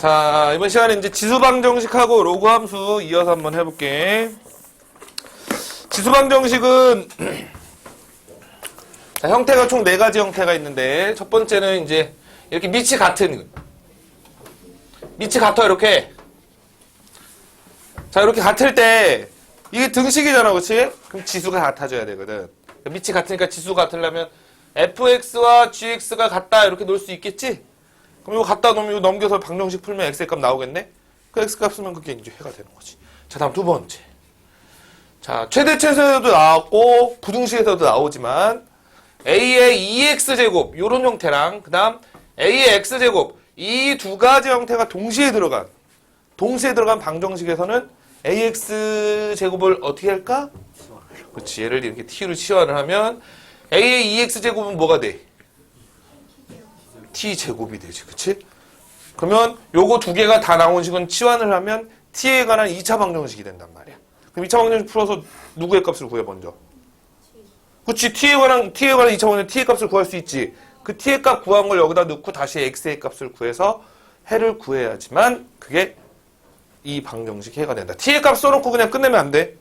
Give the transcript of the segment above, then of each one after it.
자, 이번 시간에 이제 지수방 정식하고 로그 함수 이어서 한번 해볼게. 지수방 정식은 자, 형태가 총 네 가지 형태가 있는데 첫 번째는 이제 이렇게 밑이 같은 밑이 같아 이렇게 자 이렇게 같을 때 이게 등식이잖아 그렇지? 그럼 지수가 같아져야 되거든 밑이 같으니까 지수가 같으려면 fx와 gx가 같다 이렇게 놓을 수 있겠지? 그럼 이거 갖다 놓으면 이거 넘겨서 방정식 풀면 x의 값 나오겠네? 그 x 값 쓰면 그게 이제 해가 되는 거지. 자, 다음 두 번째. 자, 최대체에서도 나왔고, 부등식에서도 나오지만, a의 2x제곱, 요런 형태랑, 그 다음 a의 x제곱, 이 두 가지 형태가 동시에 들어간, 동시에 들어간 방정식에서는 ax제곱을 어떻게 할까? 그렇지, 얘를 이렇게 t로 치환을 하면, a의 2x제곱은 뭐가 돼? T 제곱이 되지, 그치? 그러면 요거 두 개가 다 나온 식은 치환을 하면 t에 관한 2차 방정식이 된단 말이야. 그럼 2차 방정식 풀어서 누구의 값을 구해 먼저? 그치, t에 관한 t에 관한 2차 방정식 t의 값을 구할 수 있지. 그 t의 값 구한 걸 여기다 넣고 다시 x의 값을 구해서 해를 구해야지만 그게 이 방정식 해가 된다. t의 값 써놓고 그냥 끝내면 안 돼.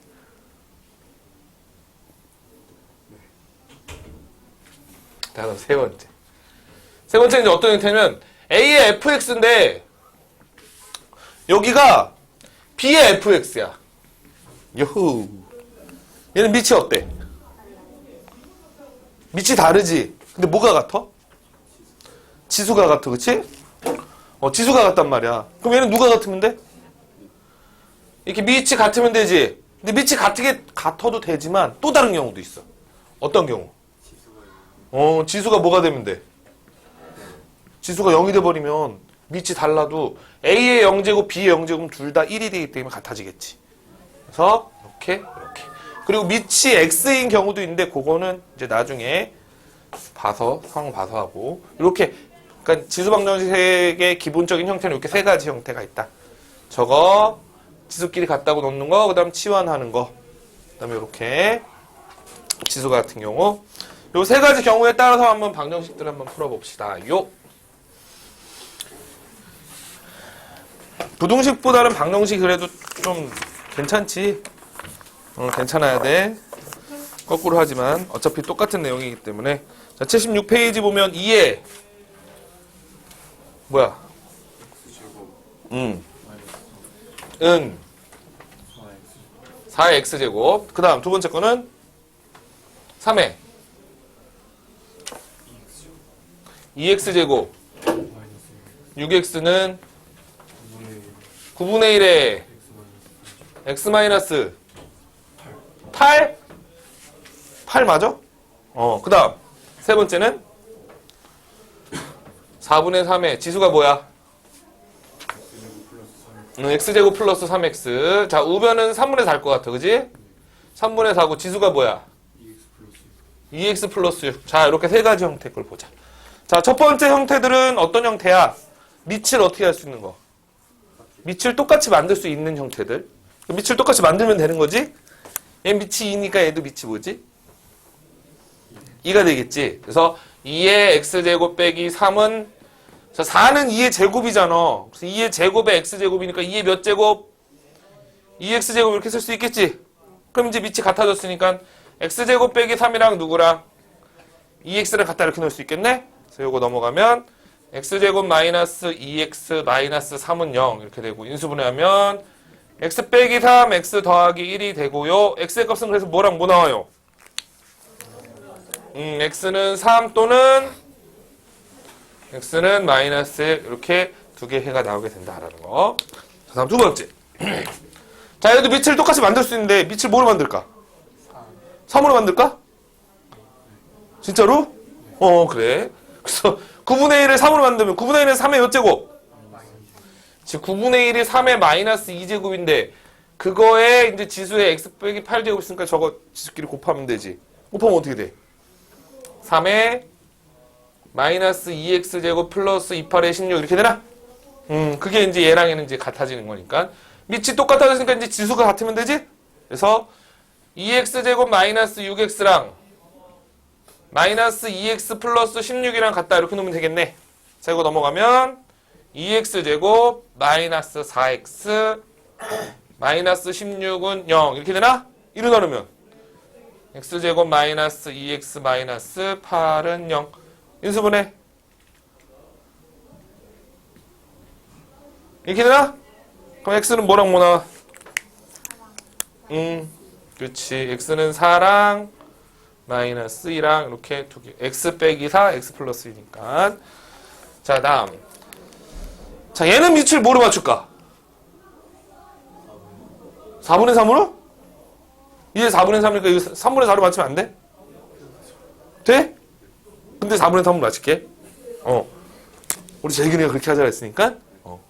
다음 세 번째. 세 번째는 이제 어떤 형태냐면 A의 fx인데 여기가 B의 fx야. 요후. 얘는 밑이 어때? 밑이 다르지. 근데 뭐가 같아? 지수가 같아, 그치? 어, 지수가 같단 말이야. 그럼 얘는 누가 같으면 돼? 이렇게 밑이 같으면 되지. 근데 밑이 같게 같아도 되지만 또 다른 경우도 있어. 어떤 경우? 어, 지수가 뭐가 되면 돼? 지수가 0이 돼버리면 밑이 달라도 A의 0제곱, B의 0제곱 둘 다 1이 되기 때문에 같아지겠지. 그래서 이렇게 이렇게. 그리고 밑이 X인 경우도 있는데 그거는 이제 나중에 봐서 상황 봐서 하고 이렇게 그러니까 지수 방정식의 기본적인 형태는 이렇게 세 가지 형태가 있다. 저거 지수끼리 같다고 놓는 거, 그다음 치환하는 거, 그다음에 이렇게 지수가 같은 경우 요 세 가지 경우에 따라서 한번 방정식들 한번 풀어봅시다. 요 부등식보다는 방정식 그래도 좀 괜찮지. 어, 괜찮아야 돼. 거꾸로 하지만 어차피 똑같은 내용이기 때문에 자 76페이지 보면 2에 뭐야? 음. 은 4x 제곱. 그 다음 두 번째 거는 3에 2x 제곱 6x는 9분의 1에 x 마이너스 8? 8 맞아? 어, 그 다음 세 번째는 4분의 3에 지수가 뭐야? 음, x제곱 플러스 3x 자 우변은 3분의 4일 것 같아 그지? 3분의 4고 지수가 뭐야? 2x 플러스 6. 자, 이렇게 세 가지 형태 걸 보자. 자, 첫 번째 형태들은 어떤 형태야? 밑을 어떻게 할 수 있는 거? 밑을 똑같이 만들 수 있는 형태들. 그 밑을 똑같이 만들면 되는 거지? 얘 밑이 2니까 얘도 밑이 뭐지? 2가 되겠지. 그래서 2의 x제곱 빼기 3은 자, 4는 2의 제곱이잖아. 그래서 2의 제곱에 x제곱이니까 2의 몇 제곱? 2x제곱 이렇게 쓸 수 있겠지? 그럼 이제 밑이 같아졌으니까 x제곱 빼기 3이랑 누구랑 2x를 갖다 이렇게 넣을 수 있겠네? 그래서 요거 넘어가면 x제곱 마이너스 2x 마이너스 3은 0 이렇게 되고 인수분해하면 x 빼기 3, x 더하기 1이 되고요. x의 값은 그래서 뭐랑 뭐 나와요? 음, x는 3 또는 x는 마이너스 이렇게 두 개 해가 나오게 된다라는 거. 자, 다음 두 번째. 자, 얘도 밑을 똑같이 만들 수 있는데 밑을 뭐로 만들까? 3으로 만들까? 진짜로? 어, 그래. 그래서 9분의 1을 3으로 만들면 9분의 1은 3의 몇 제곱? 지금 9분의 1이 3의 마이너스 2제곱인데 그거에 이제 지수에 x 빼기 8제곱 있으니까 저거 지수끼리 곱하면 되지. 곱하면 어떻게 돼? 3의 마이너스 2x제곱 플러스 28의 16 이렇게 되나? 음, 그게 이제 얘랑 얘는 이제 같아지는 거니까. 밑이 똑같아졌으니까 이제 지수가 같으면 되지? 그래서 2x제곱 마이너스 6x랑 마이너스 2x 플러스 16이랑 같다 이렇게 놓으면 되겠네. 자 이거 넘어가면 2x제곱 마이너스 4x 마이너스 16은 0 이렇게 되나? 1로 나누면 x제곱 마이너스 2x 마이너스 8은 0 인수분해 이렇게 되나? 그럼 x는 뭐랑 뭐 나와? 음, 그렇지. x는 4랑 마이너스 2랑 이렇게 두 개. x 빼기 4, x 플러스 2니까. 자, 다음. 자, 얘는 밑을 뭐로 맞출까? 4분의 3으로? 이게 4분의 3이니까 이거 3분의 4로 맞추면 안 돼? 돼? 근데 4분의 3으로 맞출게. 어. 우리 재균이가 그렇게 하자 했으니까. 어.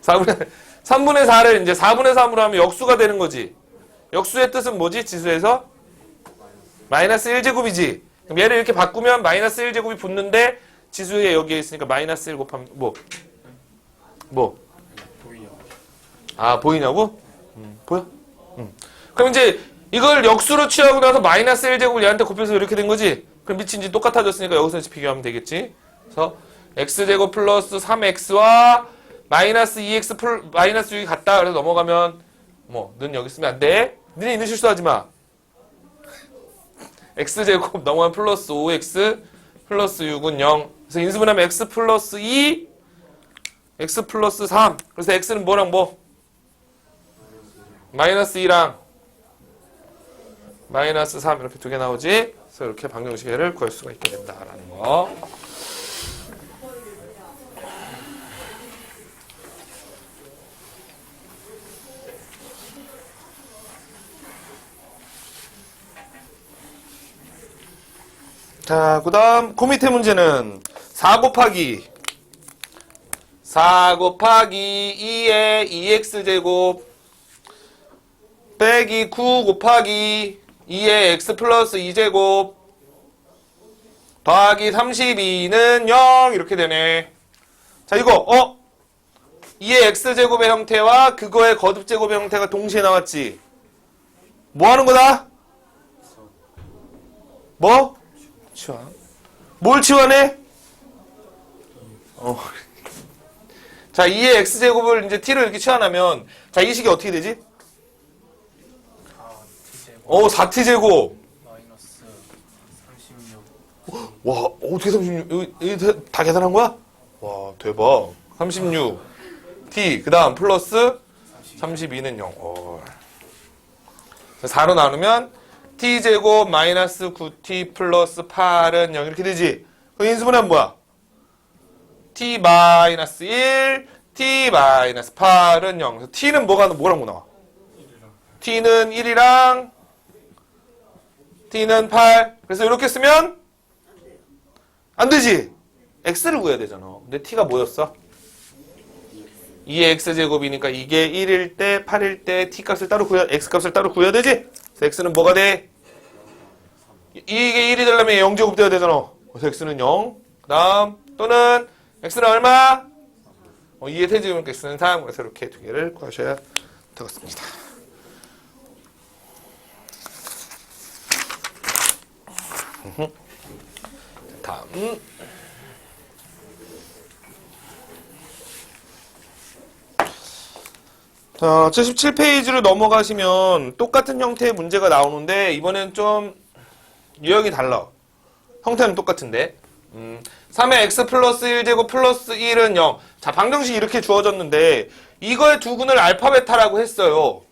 4분의 3분의 4를 이제 4분의 3으로 하면 역수가 되는 거지. 역수의 뜻은 뭐지? 지수에서 마이너스 1제곱이지. 그럼 얘를 이렇게 바꾸면 마이너스 1제곱이 붙는데 지수에 여기에 있으니까 마이너스 1 곱하면 뭐? 뭐? 아 보이냐고? 음, 보여? 음. 그럼 이제 이걸 역수로 취하고 나서 마이너스 1제곱을 얘한테 곱해서 이렇게 된 거지? 그럼 미친지 똑같아졌으니까 여기서 이제 비교하면 되겠지? 그래서 x제곱 플러스 3x와 마이너스 2x 플 마이너스 6이 같다 그래서 넘어가면 뭐 는 여기 쓰면 안 돼? 너네 있는 실수하지 마. X제곱 넘어가면 플러스 5x 플러스 6은 0 그래서 인수분하면 x 플러스 2 x 플러스 3 그래서 x는 뭐랑 뭐? 마이너스 2랑 마이너스 3 이렇게 두 개 나오지? 그래서 이렇게 방정식을 구할 수가 있게 된다라는 거 자, 그 다음, 그 밑에 문제는 4 곱하기 4 곱하기 2의 2x제곱 빼기 9 곱하기 2의 x 플러스 2제곱 더하기 32는 0 이렇게 되네. 자, 이거, 어? 2의 x제곱의 형태와 그거의 거듭제곱의 형태가 동시에 나왔지? 뭐 하는 거다? 뭐? 치환. 뭘 치환해? 어. 자, 2의 x제곱을 이제 t로 이렇게 치환하면 자, 이 식이 어떻게 되지? 아, t제곱 어, 4t제곱. 마이너스 36. 와, 어떻게 36? 이거, 이거 다 계산한 거야? 와, 대박. 36. t. 그 다음 플러스 32는 0. 어. 4로 나누면 t제곱 마이너스 9t 플러스 8은 0 이렇게 되지. 그 인수분해는 뭐야? t 마이너스 1, t 마이너스 8은 0. 그래서 t는 뭐가 뭐랑 뭐 나와? t는 1이랑 t는 8. 그래서 이렇게 쓰면 안 되지. x를 구해야 되잖아. 근데 t가 뭐였어? 2의 x제곱이니까 이게 1일 때, 8일 때 t 값을 따로 구해, x 값을 따로 구해야 되지? X는 뭐가 돼? 이- 이게 1이 되려면 0제곱 돼야 되잖아. 그래서 x는 0. 그 다음, 또는 x는 얼마? 어, 2의 세제곱이니까 x는 3. 그래서 이렇게 두 개를 구하셔야 되겠습니다. 다음. 자, 77페이지로 넘어가시면 똑같은 형태의 문제가 나오는데 이번엔 좀 유형이 달라. 형태는 똑같은데. 음, 3의 x 플러스 1제곱 플러스 1은 0. 자, 방정식이 이렇게 주어졌는데 이거의 두 근을 알파 베타라고 했어요.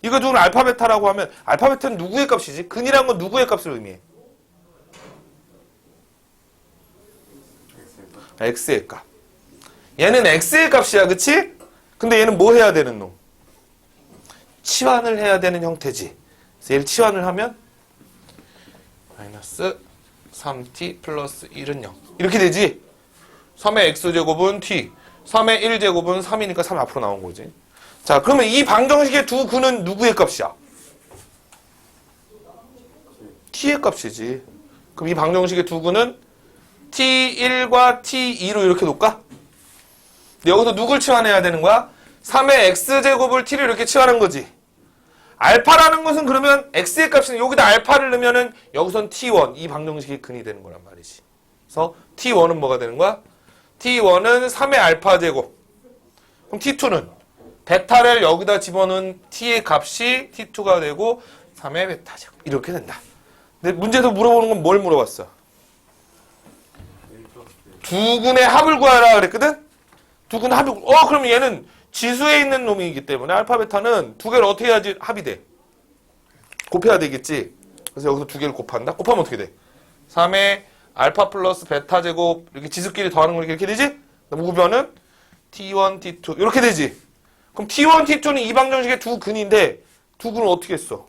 이거 두 근을 알파 베타라고 하면 알파 베타는 누구의 값이지? 근이란 건 누구의 값을 의미해? x의 값. 얘는 x의 값이야, 그치? 근데 얘는 뭐 해야 되는 놈? 치환을 해야 되는 형태지. 그래서 얘를 치환을 하면 마이너스 3t 플러스 1은 0. 이렇게 되지? 3의 x제곱은 t, 3의 1제곱은 3이니까 3 앞으로 나온 거지. 자, 그러면 이 방정식의 두 근은 누구의 값이야? t의 값이지. 그럼 이 방정식의 두 근은 t1과 t2로 이렇게 놓을까? 여기서 누굴 치환해야 되는 거야? 3의 x제곱을 t로 이렇게 치환한 거지. 알파라는 것은 그러면 x의 값은 여기다 알파를 넣으면은 여기선 t1 이 방정식이 근이 되는 거란 말이지. 그래서 t1은 뭐가 되는 거야? T1은 3의 알파 제곱. 그럼 T2는 베타를 여기다 집어넣은 T의 값이 T2가 되고 3의 베타 제곱. 이렇게 된다. 근데 문제에서 물어보는 건 뭘 물어봤어? 두 군의 합을 구하라 그랬거든? 두 합을, 구- 어, 그럼 얘는 지수에 있는 놈이기 때문에 알파 베타는 두 개를 어떻게 해야지 합이 돼? 곱해야 되겠지? 그래서 여기서 두 개를 곱한다? 곱하면 어떻게 돼? 3의 알파 플러스 베타 제곱 이렇게 지수끼리 더하는 거 이렇게 되지? 우변은 T1, T2 이렇게 되지? 그럼 T1, T2는 이 방정식의 두 근인데 두 근을 어떻게 했어?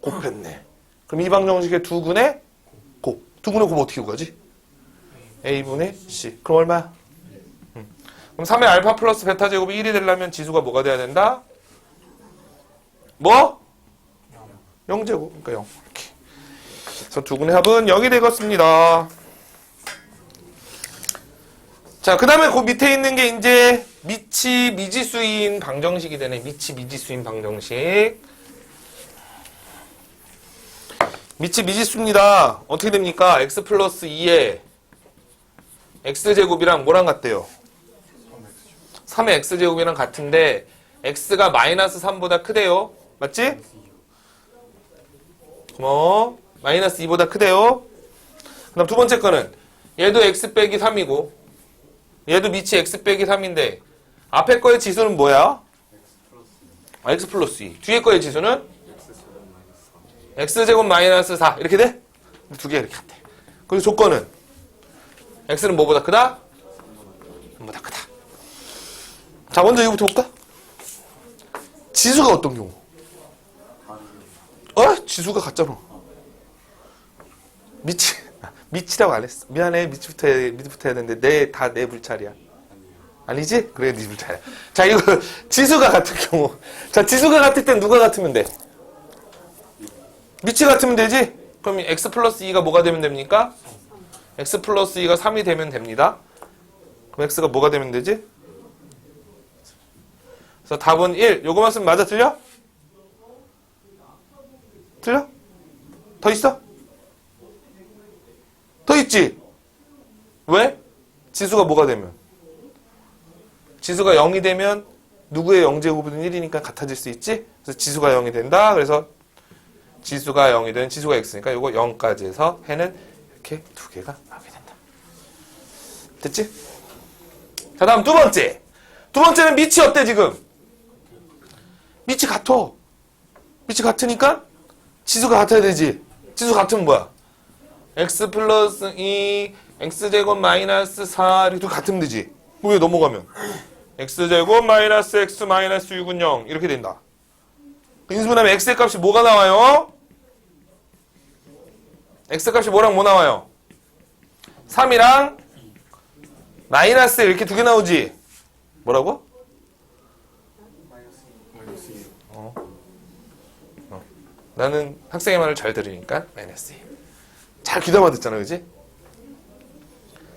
곱했네. 그럼 이 방정식의 두 근의 곱. 두 근의 곱 어떻게 구하지? A분의 C. 그럼 얼마야? 음. 그럼 3의 알파 플러스 베타 제곱이 1이 되려면 지수가 뭐가 돼야 된다? 뭐? 0제곱. 그러니까 0. 이렇게. 그래서 두 분의 합은 0이 되겠습니다. 자, 그 다음에 그 밑에 있는 게 이제 미치 미지수인 방정식이 되네. 미치 미지수인 방정식. 미치 미지수입니다. 어떻게 됩니까? x 플러스 2에 x제곱이랑 뭐랑 같대요? 3의 x제곱이랑 같은데 x가 마이너스 3보다 크대요. 맞지? 고마워. 마이너스 2보다 크대요. 그 다음 두 번째 거는 얘도 x 빼기 3이고 얘도 미치 x 빼기 3인데 앞에 거의 지수는 뭐야? 아, x 플러스 2. 뒤에 거의 지수는 x제곱 마이너스 4 이렇게 돼? 두 개 이렇게 같대. 그리고 조건은 x는 뭐보다 크다? 3보다 크다. 자 먼저 이거부터 볼까? 지수가 어떤 경우? 어? 지수가 같잖아. 미치, 미치라고 안 했어. 미안해, 미치부터 해, 미치부터 해야 되는데, 내, 다 내 불찰이야. 아니지? 그래, 네 불찰이야. 자, 이거, 지수가 같은 경우. 자, 지수가 같을 땐 누가 같으면 돼? 미치 같으면 되지? 그럼 x 플러스 2가 뭐가 되면 됩니까? x 플러스 2가 3이 되면 됩니다. 그럼 x가 뭐가 되면 되지? 그래서 답은 1. 요거만 쓰면 맞아, 틀려? 틀려? 더 있어? 더 있지? 왜? 지수가 뭐가 되면? 지수가 0이 되면 누구의 0제곱은 1이니까 같아질 수 있지? 그래서 지수가 0이 된다. 그래서 지수가 0이 된 지수가 x니까 요거 0까지 해서 해는 이렇게 두 개가 나오게 된다. 됐지? 자, 다음 두 번째. 두 번째는 밑이 어때, 지금? 밑이 같아. 밑이 같으니까 지수가 같아야 되지. 지수 같으면 뭐야? x 플러스 2, x제곱 마이너스 4 이렇게 같으면 되지. 왜 넘어가면? x제곱 마이너스 x 마이너스 6은 0 이렇게 된다. 인수분하면 x의 값이 뭐가 나와요? x 값이 뭐랑 뭐 나와요? 3이랑 마이너스 이렇게 두 개 나오지? 뭐라고? 어. 어. 나는 학생의 말을 잘 들으니까 마이너스 2. 잘 귀담아 듣잖아, 그지?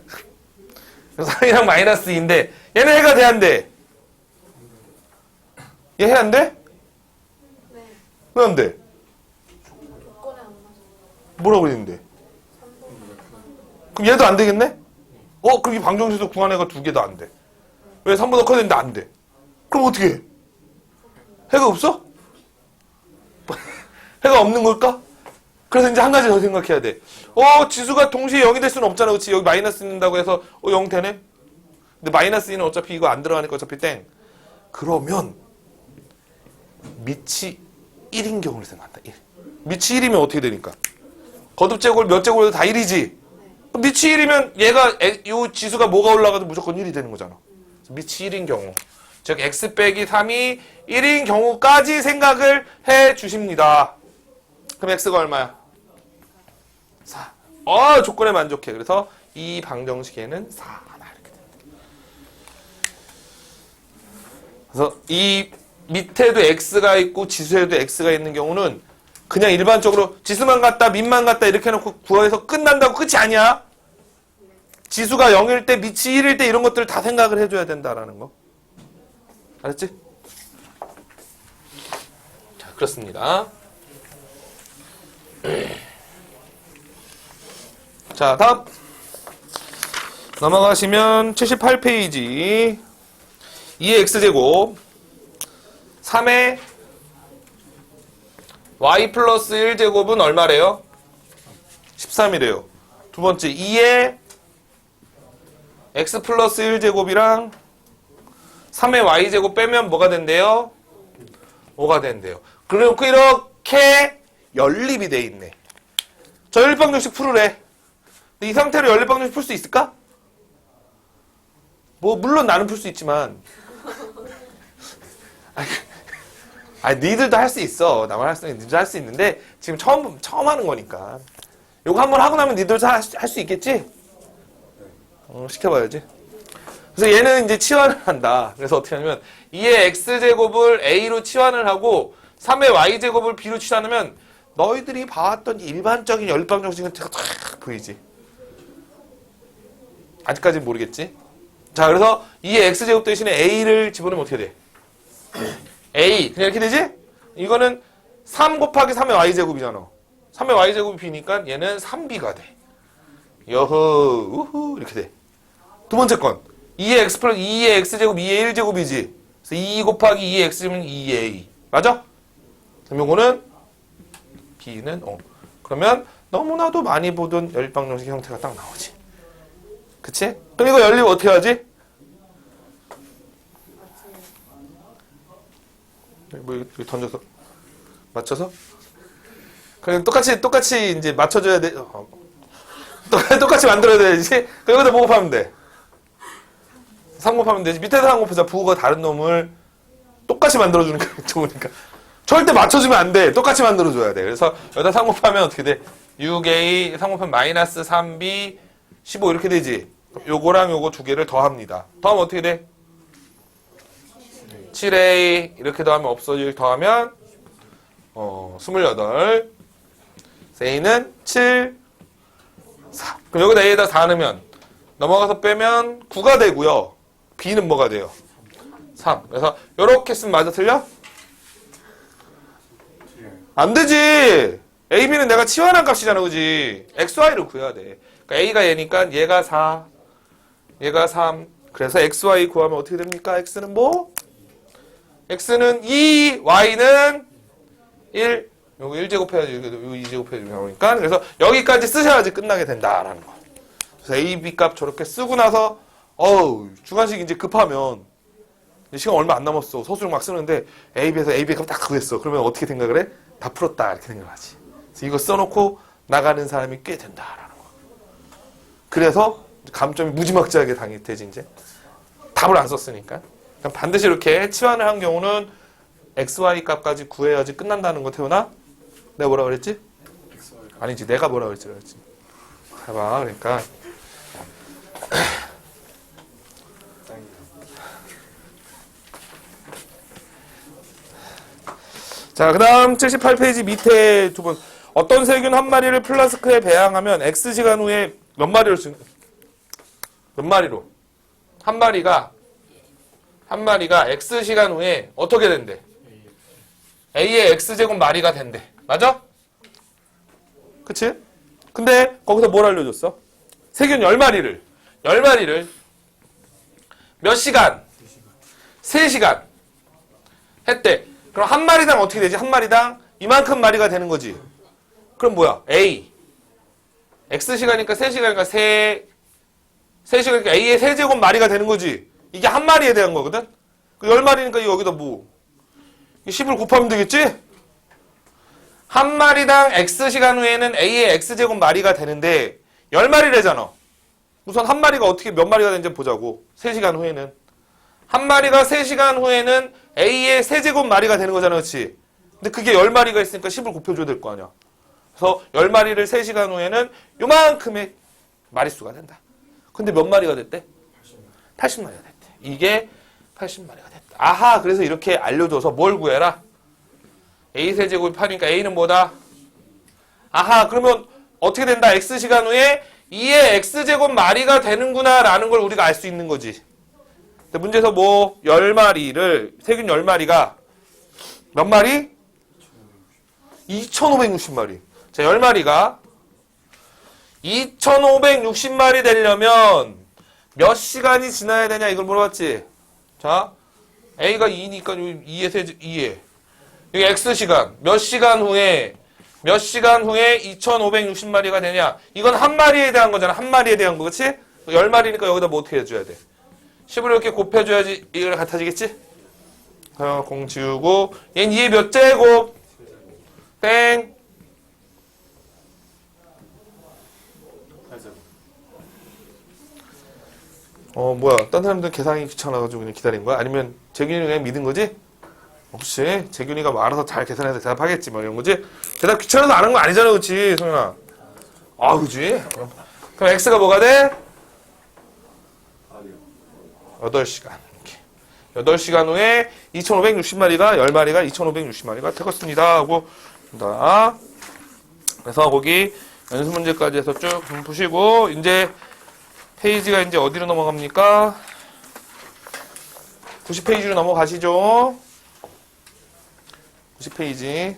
3이랑 마이너스 2인데 얘는 해가 돼야 안 돼? 얘 해 안 돼? 네, 왜 안 돼? 조건에 안 맞아. 뭐라고 그랬는데? 그럼 얘도 안 되겠네? 어, 그럼 이 방정식에서 구한 애가 두 개도 안 돼. 왜 3보다 커야 되는데 안 돼? 그럼 어떻게 해? 해가 없어? 해가 없는 걸까? 그래서 이제 한 가지 더 생각해야 돼. 어, 지수가 동시에 0이 될 수는 없잖아. 그치? 여기 마이너스 있는다고 해서, 어, 0 되네? 근데 마이너스 2는 어차피 이거 안 들어가니까 어차피 땡. 그러면, 밑이 1인 경우를 생각한다. 1. 밑이 1이면 어떻게 되니까? 거듭 제곱 몇 제곱도 다 1이지. 그럼 밑이 1이면 얘가 에- 요 지수가 뭐가 올라가도 무조건 1이 되는 거잖아. 밑이 1인 경우. 즉 x 빼기 3이 1인 경우까지 생각을 해 주십니다. 그럼 x가 얼마야? 4. 어, 조건에 만족해. 그래서 이 방정식에는 4 하나 이렇게 됩니다. 그래서 이 밑에도 x가 있고 지수에도 x가 있는 경우는 그냥 일반적으로 지수만 같다, 밑만 같다 이렇게 해놓고 구해서 끝난다고 끝이 아니야. 지수가 0일 때, 밑이 1일 때 이런 것들을 다 생각을 해줘야 된다라는 거. 알았지? 자, 그렇습니다. 자, 다음. 넘어가시면 78페이지 2의 x제곱 3의 y 플러스 1제곱은 얼마래요? 13이래요. 두 번째 2의 x 플러스 1제곱이랑 3의 y제곱 빼면 뭐가 된대요? 5가 된대요. 그럼 이렇게 연립이 돼 있네. 저 연립방 정식 풀으래. 근데 이 상태로 연립방 정식 풀 수 있을까? 뭐 물론 나는 풀 수 있지만 아니, 아니 니들도 할 수 있어. 나만 할 수 있는 니들 할수 있는데 지금 처음 처음 하는 거니까. 요거 한번 하고 나면 니들도 할수 있겠지? 어, 시켜봐야지. 그래서 얘는 이제 치환을 한다. 그래서 어떻게 하냐면 2의 x제곱을 a로 치환을 하고 3의 y제곱을 b로 치환하면 너희들이 봐왔던 일반적인 연립방정식은 탁 보이지. 아직까지는 모르겠지. 자, 그래서 2의 x제곱 대신에 a를 집어넣으면 어떻게 돼? a. 그냥 이렇게 되지? 이거는 3 곱하기 3의 y제곱이잖아. 3의 y제곱이 b니까 얘는 3b가 돼. 여허, 우후, 이렇게 돼. 두 번째 건. 2의 x 플러스 2의 x제곱 2의 1제곱이지. 그래서 2 곱하기 2의 x제곱은 2a. 맞아? 그럼 요거는 b는 5. 그러면 너무나도 많이 보던 연립방정식 형태가 딱 나오지. 그치? 그럼 이거 연립 어떻게 하지? 뭐 이렇게 던져서 맞춰서? 그냥 똑같이 똑같이 이제 맞춰줘야 돼. 어. 똑같이, 만들어야 되지. 그럼 여기다 뭐 곱하면 돼? 3 곱하면 되지. 밑에서 3 곱하자. 부호가 다른 놈을 똑같이 만들어주는 게 좋으니까. 절대 맞춰주면 안 돼. 똑같이 만들어줘야 돼. 그래서 여기다 3 곱하면 어떻게 돼? 6a 3 곱하면 마이너스 3b 15 이렇게 되지. 요거랑 요거 두 개를 더합니다. 더하면 어떻게 돼? 7a 이렇게 더하면 없어질 더하면 어, 28 a는 7 4 그럼 여기다 a에다 4 넣으면 넘어가서 빼면 9가 되고요. b는 뭐가 돼요? 3 그래서 요렇게 쓰면 맞아 틀려? 안 되지. A, B는 내가 치환한 값이잖아, 그지? X, Y를 구해야 돼. 그러니까 A가 얘니까 얘가 4, 얘가 3. 그래서 X, Y 구하면 어떻게 됩니까? X는 뭐? X는 2, Y는 1. 요거 1제곱 해야지, 요거 2제곱 해야지 나오니까. 그래서 여기까지 쓰셔야지 끝나게 된다라는 거. 그래서 A, B 값 저렇게 쓰고 나서, 어우, 주관식 이제 급하면, 시간 얼마 안 남았어. 서술형 막 쓰는데, A, B에서 A, B 값딱 구했어. 그러면 어떻게 생각을 해? 다 풀었다 이렇게 생각하지. 그래서 이거 써놓고 나가는 사람이 꽤 된다라는 거. 그래서 감점이 무지막지하게 당이 되지 이제 답을 안 썼으니까. 반드시 이렇게 치환을 한 경우는 x, y 값까지 구해야지 끝난다는 거 태우나? 내가 뭐라 그랬지? 아니지 내가 뭐라 그랬지 그랬지. 봐봐 그러니까 자, 그 다음 78페이지 밑에 두 번. 어떤 세균 한 마리를 플라스크에 배양하면 X시간 후에 몇 마리를 쓰, 몇 마리로? 한 마리가, 한 마리가 X시간 후에 어떻게 된대? A의 X제곱 마리가 된대. 맞아? 그치? 근데 거기서 뭘 알려줬어? 세균 10마리를, 10마리를 몇 시간? 3시간 했대. 그럼 한 마리당 어떻게 되지? 한 마리당 이만큼 마리가 되는 거지. 그럼 뭐야? A. X시간이니까 3시간이니까 3, 3시간이니까 A의 세제곱 마리가 되는 거지. 이게 한 마리에 대한 거거든? 그 10마리니까 여기다 뭐. 10을 곱하면 되겠지? 한 마리당 X시간 후에는 A의 X제곱 마리가 되는데 10마리래잖아. 우선 한 마리가 어떻게 몇 마리가 되는지 보자고. 3시간 후에는. 한 마리가 3시간 후에는 A의 세제곱 마리가 되는 거잖아, 그렇지? 근데 그게 10마리가 있으니까 10을 곱해줘야 될 거 아니야. 그래서 10마리를 3시간 후에는 요만큼의 마리수가 된다. 근데 몇 마리가 됐대? 80마리가 됐대. 이게 80마리가 됐다. 아하, 그래서 이렇게 알려줘서 뭘 구해라? A 세제곱이 8이니까 A는 뭐다? 아하, 그러면 어떻게 된다? X시간 후에 2의 X제곱 마리가 되는구나 라는 걸 우리가 알 수 있는 거지. 문제에서 뭐 10마리를 세균 10마리가 몇 마리? 2560마리. 자, 10마리가 2560마리 되려면 몇 시간이 지나야 되냐 이걸 물어봤지. 자, A가 2니까 2에 세 2에. 여기 X시간. 몇 시간 후에 몇 시간 후에 2,560마리가 되냐? 이건 한 마리에 대한 거잖아. 한 마리에 대한 거, 그치? 10마리니까 여기다 뭐 어떻게 해줘야 돼? 10을 이렇게 곱해줘야지 이걸 같아지겠지? 어, 공 지우고 얘는 2의 몇 제곱? 땡. 어 뭐야 딴 사람들 계산이 귀찮아가지고 그냥 기다린 거야? 아니면 재균이 그냥 믿은 거지? 혹시 재균이가 뭐 알아서 잘 계산해서 대답하겠지 뭐 이런 거지? 대답 귀찮아서 안 한 거 아니잖아 그치 성현아 아 그지? 그럼 x가 뭐가 돼? 8시간 이렇게 8시간 후에 2560마리가 10마리가 2560마리가 되었습니다 하고 다 그래서 거기 연습 문제까지 해서 쭉 푸시고 이제 페이지가 이제 어디로 넘어갑니까? 90페이지로 넘어가시죠. 90페이지.